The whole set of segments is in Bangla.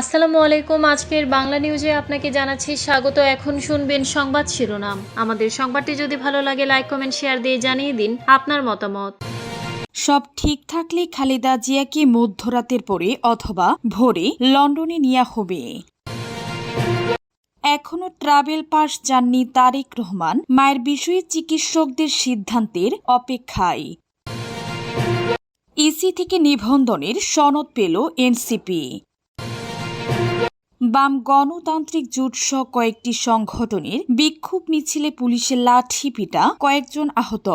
আসসালামু আলাইকুম। আজকের বাংলা নিউজে আপনাকে জানাচ্ছি স্বাগত। এখন শুনবেন সংবাদ শিরোনাম। আমাদের সংবাদটি যদি ভালো লাগে লাইক কমেন্ট শেয়ার দিয়ে জানিয়ে দিন আপনার মতামত। সব ঠিক থাকলে খালেদা জিয়াকে মধ্যরাতের পরে অথবা ভোরে লন্ডনে নেওয়া হবে। এখনও ট্রাভেল পাস যাননি তারেক রহমান, মায়ের বিষয়ে চিকিৎসকদের সিদ্ধান্তের অপেক্ষায়। ইসি থেকে নিবন্ধনের সনদ পেল এনসিপি। বাম গণতান্ত্রিক জোট সহ কয়েকটি সংগঠনের বিক্ষোভ মিছিলে পুলিশের লাঠি পিটা কয়েকজন আহত।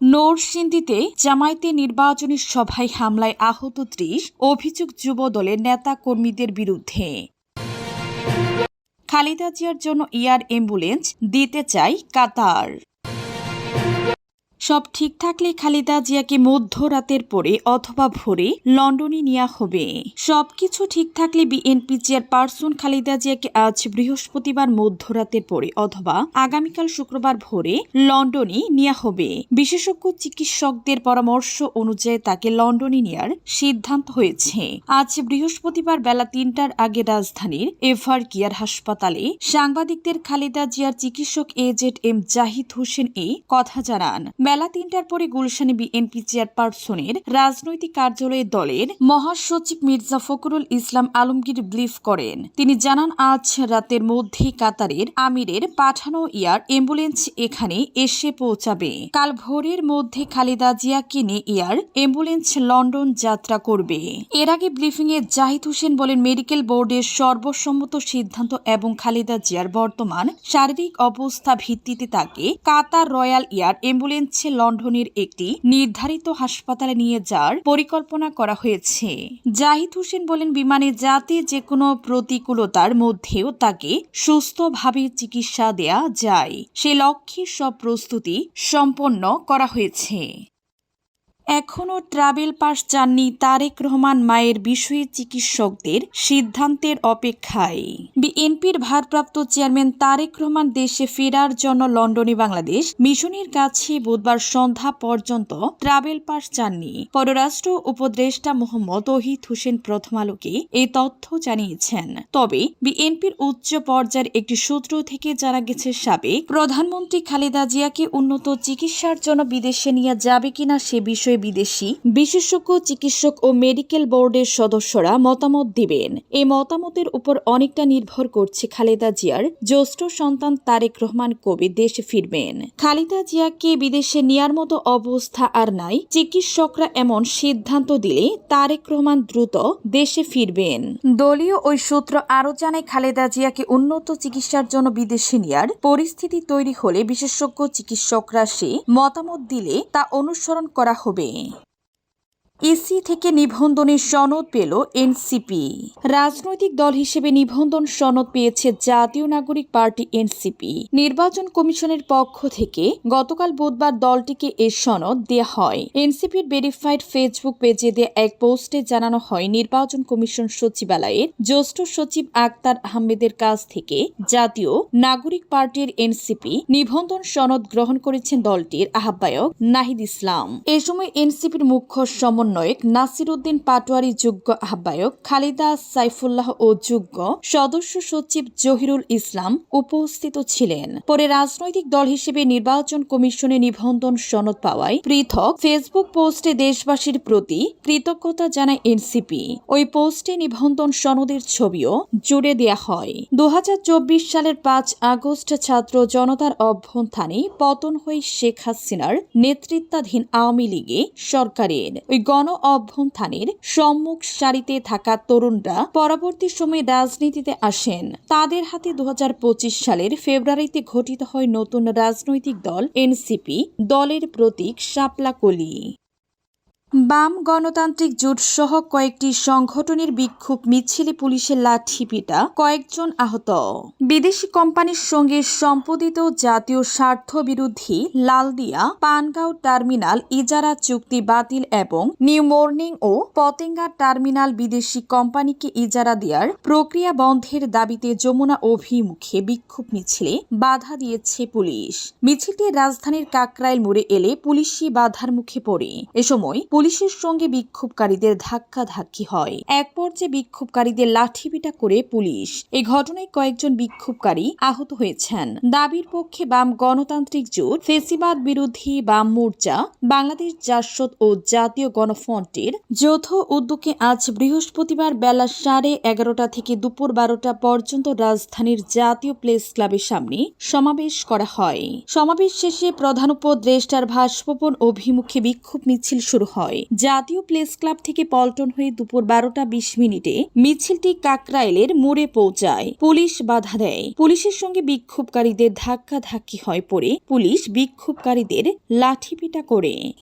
নরসিংদীতে জামায়াতে নির্বাচনী সভায় হামলায় আহত ত্রিশ অভিযোগ যুব দলের নেতা কর্মীদের বিরুদ্ধে। খালেদা জিয়ার জন্য এয়ার অ্যাম্বুলেন্স দিতে চাই কাতার। সব ঠিক থাকলে খালেদা জিয়াকে মধ্যরাতের পরে অথবা ভোরে লন্ডনে নেওয়া হবে। সবকিছু ঠিক থাকলে বিএনপি চেয়ারপারসন খালেদা জিয়াকে আজ বৃহস্পতিবার মধ্যরাতের পরে অথবা আগামীকাল শুক্রবার ভোরে লন্ডনে নেওয়া হবে। বিশেষজ্ঞ চিকিৎসকদের পরামর্শ অনুযায়ী তাকে লন্ডনে নেওয়ার সিদ্ধান্ত হয়েছে। আজ বৃহস্পতিবার বেলা তিনটার আগে রাজধানীর এভার কেয়ার হাসপাতালে সাংবাদিকদের খালেদা জিয়ার চিকিৎসক এজেড এম জাহিদ হোসেন এই কথা জানান। বেলা তিনটার পরে গুলশানে বিএনপি চেয়ারপারসনের রাজনৈতিক কার্যালয়ে দলের মহাসচিব মির্জা ফখরুল ইসলাম আলমগীর ব্রিফ করেন। তিনি জানান, আজ রাতের মধ্যে কাতারের আমিরের পাঠানো ইয়ার অ্যাম্বুলেন্স এখানে এসে পৌঁছাবে। কাল ভোরের মধ্যে খালেদা জিয়া কিনে এয়ার অ্যাম্বুলেন্স লন্ডন যাত্রা করবে। এর আগে ব্রিফিং এ জাহিদ হোসেন বলেন, মেডিকেল বোর্ডের সর্বসম্মত সিদ্ধান্ত এবং খালেদা জিয়ার বর্তমান শারীরিক অবস্থা ভিত্তিতে তাকে কাতার রয়্যাল এয়ার অ্যাম্বুলেন্সে লন্ডনের একটি নির্ধারিত হাসপাতালে নিয়ে যাওয়ার পরিকল্পনা করা হয়েছে। জাহিদ হোসেন বলেন, বিমানে যাতে যে কোনো প্রতিকূলতার মধ্যেও তাকে সুস্থভাবে চিকিৎসা দেয়া যায়। সে লক্ষ্যে সব প্রস্তুতি সম্পন্ন করা হয়েছে। এখনও ট্রাভেল পাস চাননি তারেক রহমান মায়ের বিষয়ে চিকিৎসকদের সিদ্ধান্তের অপেক্ষায়। বিএনপির ভারপ্রাপ্ত চেয়ারম্যান তারেক রহমান দেশে ফেরার জন্য লন্ডনে বাংলাদেশ মিশনের কাছে বুধবার সন্ধ্যা পর্যন্ত ট্রাভেল পাস চাননি। পররাষ্ট্র উপদেষ্টা মোহাম্মদ ওহিদ হোসেন প্রথম আলোকে এই তথ্য জানিয়েছেন। তবে বিএনপির উচ্চ পর্যায়ের একটি সূত্র থেকে জানা গেছে, সাবেক প্রধানমন্ত্রী খালেদা জিয়াকে উন্নত চিকিৎসার জন্য বিদেশে নিয়ে যাবে কিনা সে বিষয়ে বিদেশি, বিশেষজ্ঞ, চিকিৎসক ও মেডিকেল বোর্ডের সদস্যরা মতামত দিবেন। এই মতামতের উপর অনেকটা নির্ভর করছে খালেদা জিয়ার জ্যেষ্ঠ সন্তান তারেক রহমান কবি দেশে ফিরবেন। খালেদা জিয়াকে বিদেশে নেয়ার মতো অবস্থা আর নাই। চিকিৎসকরা এমন সিদ্ধান্ত দিলে তারেক রহমান দ্রুত দেশে ফিরবেন। দলীয় ওই সূত্র আরও জানায়, খালেদা জিয়াকে উন্নত চিকিৎসার জন্য বিদেশে নেয়ার পরিস্থিতি তৈরি হলে বিশেষজ্ঞ, চিকিৎসকরা সে মতামত দিলে তা অনুসরণ করা হবে। me. ইসি থেকে নিবন্ধনের সনদ পেল এনসিপি। রাজনৈতিক দল হিসেবে নিবন্ধন সনদ পেয়েছে জাতীয় নাগরিক পার্টি এনসিপি। নির্বাচন কমিশনের পক্ষ থেকে গতকাল বুধবার দলটিকে এ সনদ দেয়া হয়। এনসিপির ভেরিফাইড ফেসবুক পেজে দেয়া এক পোস্টে জানানো হয়, নির্বাচন কমিশন সচিবালয়ের জ্যেষ্ঠ সচিব আক্তার আহমেদের কাছ থেকে জাতীয় নাগরিক পার্টির এনসিপি নিবন্ধন সনদ গ্রহণ করেছেন দলটির আহ্বায়ক নাহিদ ইসলাম। এ সময় এনসিপির মুখ্য সমন্বয়ক নাসির উদ্দিন পাটোয়ারি যুগ্ম আহ্বায়ক খালিদা সাইফুল্লাহ ও যুগ্ম সদস্য সচিব জহিরুল ইসলাম উপস্থিত ছিলেন। পরে রাজনৈতিক দল হিসেবে নির্বাচন কমিশনে নিবন্ধন সনদ পাওয়ায় পৃথক ফেসবুক পোস্টে দেশবাসীর প্রতি কৃতজ্ঞতা জানায় এনসিপি। ওই পোস্টে নিবন্ধন সনদের ছবিও জুড়ে দেয়া হয়। দু হাজার চব্বিশ সালের পাঁচ আগস্ট ছাত্র জনতার অভ্যন্থানে পতন হয়ে শেখ হাসিনার নেতৃত্বাধীন আওয়ামী লীগে সরকারের। ওই গণ অভ্যন্থানের সম্মুখ সারিতে থাকা তরুণরা পরবর্তী সময়ে রাজনীতিতে আসেন। তাদের হাতে দু হাজার পঁচিশ সালের ফেব্রুয়ারিতে ঘটিত হয় নতুন রাজনৈতিক দল এনসিপি। দলের প্রতীক শাপলা কলি। বাম গণতান্ত্রিক জোট সহ কয়েকটি সংগঠনের বিক্ষোভ মিছিলে পুলিশের লাঠি পিটা কয়েকজন আহত। বিদেশি কোম্পানির সঙ্গে সম্পাদিত জাতীয় স্বার্থ বিরোধী লালদিয়া পানগাঁও টার্মিনাল ইজারা চুক্তি বাতিল এবং নিউ মর্নিং ও পতেঙ্গা টার্মিনাল বিদেশি কোম্পানিকে ইজারা দেওয়ার প্রক্রিয়া বন্ধের দাবিতে যমুনা অভিমুখে বিক্ষোভ মিছিলে বাধা দিয়েছে পুলিশ। মিছিলটি রাজধানীর কাকরাইল মোড়ে এলে পুলিশি বাধার মুখে পড়ে। এ সময় পুলিশের সঙ্গে বিক্ষোভকারীদের ধাক্কাধাক্কি হয়। এক পর্যায়ে বিক্ষোভকারীদের লাঠিপিটা করে পুলিশ। এই ঘটনায় কয়েকজন বিক্ষোভকারী আহত হয়েছেন। দাবির পক্ষে বাম গণতান্ত্রিক জোট, ফেসিবাদ বিরোধী বাম মোর্চা, বাংলাদেশ জাসদ ও জাতীয় গণফ্রন্টের যৌথ উদ্যোগে আজ বৃহস্পতিবার বেলা সাড়ে এগারোটা থেকে দুপুর বারোটা পর্যন্ত রাজধানীর জাতীয় প্লেস ক্লাবের সামনে সমাবেশ করা হয়। সমাবেশ শেষে প্রধান উপদেষ্টার ভাসভবন অভিমুখে বিক্ষোভ মিছিল শুরু হয়। জাতীয় প্লেস ক্লাব থেকে পল্টন হয়ে দুপুর বারোটা বিশ মিনিটে মিছিলটি কাকরাইলের মোড়ে পৌঁছায়। পুলিশ বাধা দেয়। পুলিশের সঙ্গে বিক্ষোভকারীদের ধাক্কা ধাক্কি হয় পরে পুলিশ বিক্ষোভকারীদের লাঠিপিটা করে।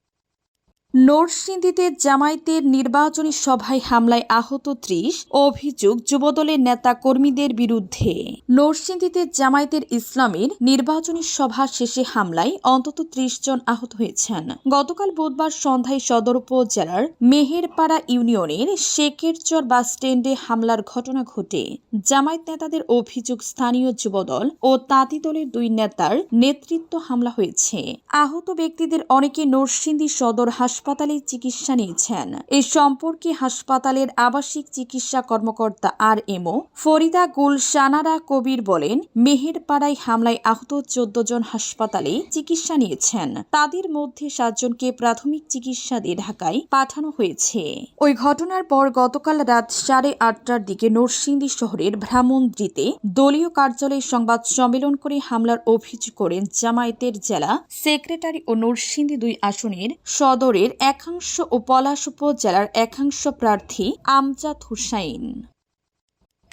নরসিংদীতে জামায়াতের নির্বাচনী সভায় হামলায় আহত ত্রিশ অভিযোগ যুবদলের নেতা কর্মীদের বিরুদ্ধে। নরসিংদীতে জামায়াতের ইসলামের নির্বাচনী সভা শেষে হামলায় অন্তত ত্রিশ জন আহত হয়েছেন। গতকাল বুধবার সন্ধ্যায় সদর উপজেলার মেহেরপাড়া ইউনিয়নের শেকেরচর বাস স্ট্যান্ডে হামলার ঘটনা ঘটে। জামায়াত নেতাদের অভিযোগ স্থানীয় যুবদল ও তাঁতি দলের দুই নেতার নেতৃত্ব হামলা হয়েছে। আহত ব্যক্তিদের অনেকে নরসিংদী সদর হাসপাতালে চিকিৎসা নিয়েছেন এ সম্পর্কে হাসপাতালের আবাসিক চিকিৎসা কর্মকর্তা আর এমও ফরিদা গুল সানারা কবির বলেন, মেহেরপাড়ায় হামলায় আহত চোদ্দ জন হাসপাতালে চিকিৎসা নিয়েছেন তাদের মধ্যে সাতজনকে প্রাথমিক চিকিৎসা দিয়ে ঢাকায় পাঠানো হয়েছে। ওই ঘটনার পর গতকাল রাত সাড়ে আটটার দিকে নরসিংদী শহরের ভ্রামন্দ্রিতে দলীয় কার্যালয়ে সংবাদ সম্মেলন করে হামলার অভিযোগ করেন জামায়াতের জেলা সেক্রেটারি ও নরসিংদী দুই আসনের সদরের একাংশ ও পলাশ উপজেলার একাংশ প্রার্থী আমজাদ হুসাইন।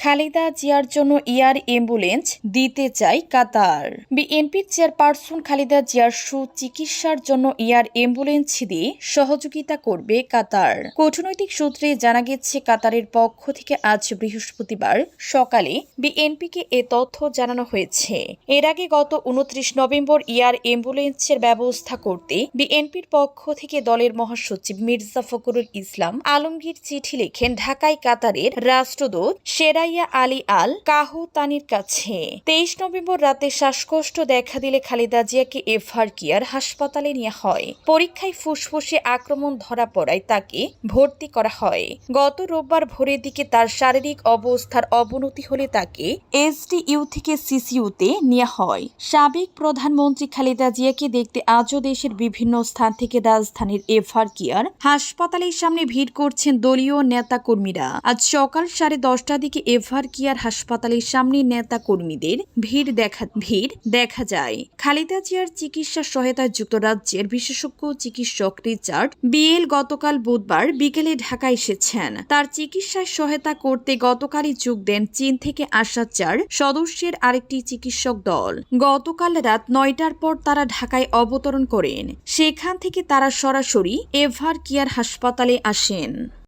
খালেদা জিয়ার জন্য এয়ার অ্যাম্বুলেন্স দিতে চাই কাতার। বিএনপির চেয়ারপারসন খালেদা জিয়ার সুচিকিৎসার জন্য এয়ার অ্যাম্বুলেন্স দিয়ে সহযোগিতা করবে কাতার। কূটনৈতিক সূত্রে জানা গেছে, কাতারের পক্ষ থেকে আজ বৃহস্পতিবার সকালে বিএনপিকে এ তথ্য জানানো হয়েছে। এর আগে গত উনত্রিশ নভেম্বর এয়ার অ্যাম্বুলেন্সের ব্যবস্থা করতে বিএনপির পক্ষ থেকে দলের মহাসচিব মির্জা ফখরুল ইসলাম আলমগীর চিঠি লেখেন, ঢাকায় কাতারের রাষ্ট্রদূত সেরাইয়া আলী আল কাহুতানির কাছে। তেইশ নভেম্বর রাতে শ্বাসকষ্ট দেখা দিলে খালেদা জিয়াকে এফআর কেয়ার হাসপাতালে নেওয়া হয়। পরীক্ষায় ফুসফুসে আক্রমণ ধরা পড়ায় তাকে ভর্তি করা হয়। গত রোববার ভোরের দিকে তার শারীরিক অবস্থার অবনতি হলে তাকে এসডিইউ থেকে সিসিইউতে নেওয়া হয়। সাবেক প্রধানমন্ত্রী খালেদা জিয়াকে দেখতে আজও দেশের বিভিন্ন স্থান থেকে রাজধানীর এফআর কেয়ার হাসপাতালের সামনে ভিড় করছেন দলীয় নেতা কর্মীরা আজ সকাল সাড়ে দশটার দিকে এভার কেয়ার হাসপাতালের সামনে নেতা কর্মীদের ভিড় দেখা ভিড় দেখা যায়। খালেদা জিয়ার চিকিৎসা সহায়তায় যুক্তরাজ্যের বিশেষজ্ঞ চিকিৎসক রিচার্ড বিএল গতকাল বুধবার বিকেলে ঢাকা এসেছেন। তার চিকিৎসায় সহায়তা করতে গতকালই যোগ দেন চীন থেকে আসা চার সদস্যের আরেকটি চিকিৎসক দল। গতকাল রাত নয়টার পর তারা ঢাকায় অবতরণ করেন। সেখান থেকে তারা সরাসরি এভার কেয়ার হাসপাতালে আসেন।